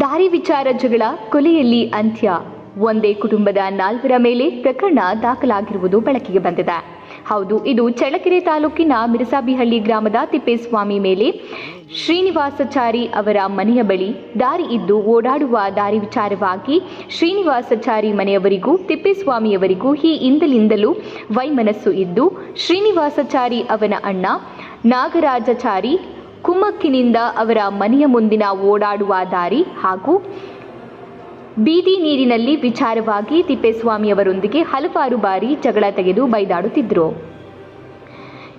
ದಾರಿ ವಿಚಾರ ಜಗಳ ಕೊಲೆಯಲ್ಲಿ ಅಂತ್ಯ. ಒಂದೇ ಕುಟುಂಬದ ನಾಲ್ವರ ಮೇಲೆ ಪ್ರಕರಣ ದಾಖಲಾಗಿರುವುದು ಬೆಳಕಿಗೆ ಬಂದಿದೆ. ಹೌದು, ಇದು ಚಳ್ಳಕೆರೆ ತಾಲೂಕಿನ ಮಿರಸಾಬಿಹಳ್ಳಿ ಗ್ರಾಮದ ತಿಪ್ಪೇಸ್ವಾಮಿ ಮೇಲೆ ಶ್ರೀನಿವಾಸಚಾರಿ ಅವರ ಮನೆಯ ಬಳಿ ದಾರಿ ಇದ್ದು ಓಡಾಡುವ ದಾರಿ ವಿಚಾರವಾಗಿ ಶ್ರೀನಿವಾಸಚಾರಿ ಮನೆಯವರಿಗೂ ತಿಪ್ಪೇಸ್ವಾಮಿಯವರಿಗೂ ಈ ಹಿಂದಲಿಂದಲೂ ವೈಮನಸ್ಸು ಇದ್ದು, ಶ್ರೀನಿವಾಸಚಾರಿ ಅವನ ಅಣ್ಣ ನಾಗರಾಜಚಾರಿ ಕುಮ್ಮಕ್ಕಿನಿಂದ ಅವರ ಮನೆಯ ಮುಂದಿನ ಓಡಾಡುವ ದಾರಿ ಹಾಗೂ ಬೀದಿ ನೀರಿನಲ್ಲಿ ವಿಚಾರವಾಗಿ ತಿಪ್ಪೇಸ್ವಾಮಿಯವರೊಂದಿಗೆ ಹಲವಾರು ಬಾರಿ ಜಗಳ ತೆಗೆದು ಬೈದಾಡುತ್ತಿದ್ದರು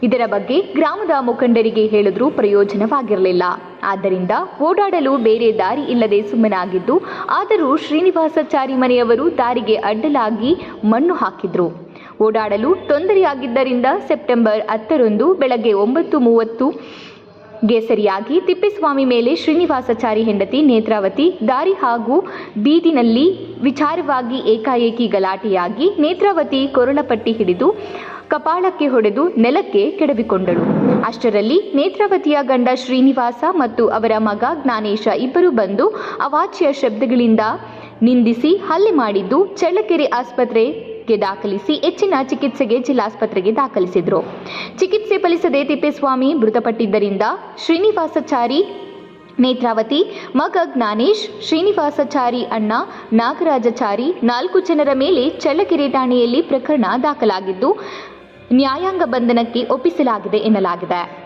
ಇದರ ಬಗ್ಗೆ ಗ್ರಾಮದ ಮುಖಂಡರಿಗೆ ಹೇಳಿದ್ರೂ ಪ್ರಯೋಜನವಾಗಿರಲಿಲ್ಲ. ಆದ್ದರಿಂದ ಓಡಾಡಲು ಬೇರೆ ದಾರಿ ಇಲ್ಲದೆ ಸುಮ್ಮನಾಗಿದ್ದು, ಆದರೂ ಶ್ರೀನಿವಾಸಾಚಾರಿ ಮನೆಯವರು ದಾರಿಗೆ ಅಡ್ಡಲಾಗಿ ಮಣ್ಣು ಹಾಕಿದ್ರು. ಓಡಾಡಲು ತೊಂದರೆಯಾಗಿದ್ದರಿಂದ ಸೆಪ್ಟೆಂಬರ್ ಹತ್ತರಂದು ಬೆಳಗ್ಗೆ ಒಂಬತ್ತು ಮೂವತ್ತು ಗೆ ಸರಿಯಾಗಿ ತಿಪ್ಪೇಸ್ವಾಮಿ ಮೇಲೆ ಶ್ರೀನಿವಾಸಚಾರಿ ಹೆಂಡತಿ ನೇತ್ರಾವತಿ ದಾರಿ ಹಾಗೂ ಬೀದಿನಲ್ಲಿ ವಿಚಾರವಾಗಿ ಏಕಾಏಕಿ ಗಲಾಟೆಯಾಗಿ ನೇತ್ರಾವತಿ ಕೊರಳಪಟ್ಟಿ ಹಿಡಿದು ಕಪಾಳಕ್ಕೆ ಹೊಡೆದು ನೆಲಕ್ಕೆ ಕೆಡವಿಕೊಂಡಳು. ಅಷ್ಟರಲ್ಲಿ ನೇತ್ರಾವತಿಯ ಗಂಡ ಶ್ರೀನಿವಾಸ ಮತ್ತು ಅವರ ಮಗ ಜ್ಞಾನೇಶ ಇಬ್ಬರು ಬಂದು ಅವಾಚ್ಯ ಶಬ್ದಗಳಿಂದ ನಿಂದಿಸಿ ಹಲ್ಲೆ ಮಾಡಿದ್ದು ಚಳ್ಳಕೆರೆ ಆಸ್ಪತ್ರೆಗೆ ದಾಖಲಿಸಿ ಹೆಚ್ಚಿನ ಚಿಕಿತ್ಸೆಗೆ ಜಿಲ್ಲಾಸ್ಪತ್ರೆಗೆ ದಾಖಲಿಸಿದರು. ಚಿಕಿತ್ಸೆ ಫಲಿಸದೆ ತಿಪ್ಪೇಸ್ವಾಮಿ ಮೃತಪಟ್ಟಿದ್ದರಿಂದ ಶ್ರೀನಿವಾಸಚಾರಿ ನೇತ್ರಾವತಿ, ಮಗ ಜ್ಞಾನೇಶ್, ಶ್ರೀನಿವಾಸಚಾರಿ ಅಣ್ಣ ನಾಗರಾಜಚಾರಿ ನಾಲ್ಕು ಜನರ ಮೇಲೆ ಚಳ್ಳಕೆರೆ ಠಾಣೆಯಲ್ಲಿ ಪ್ರಕರಣ ದಾಖಲಾಗಿದ್ದು, ನ್ಯಾಯಾಂಗ ಬಂಧನಕ್ಕೆ ಒಪ್ಪಿಸಲಾಗಿದೆ ಎನ್ನಲಾಗಿದೆ.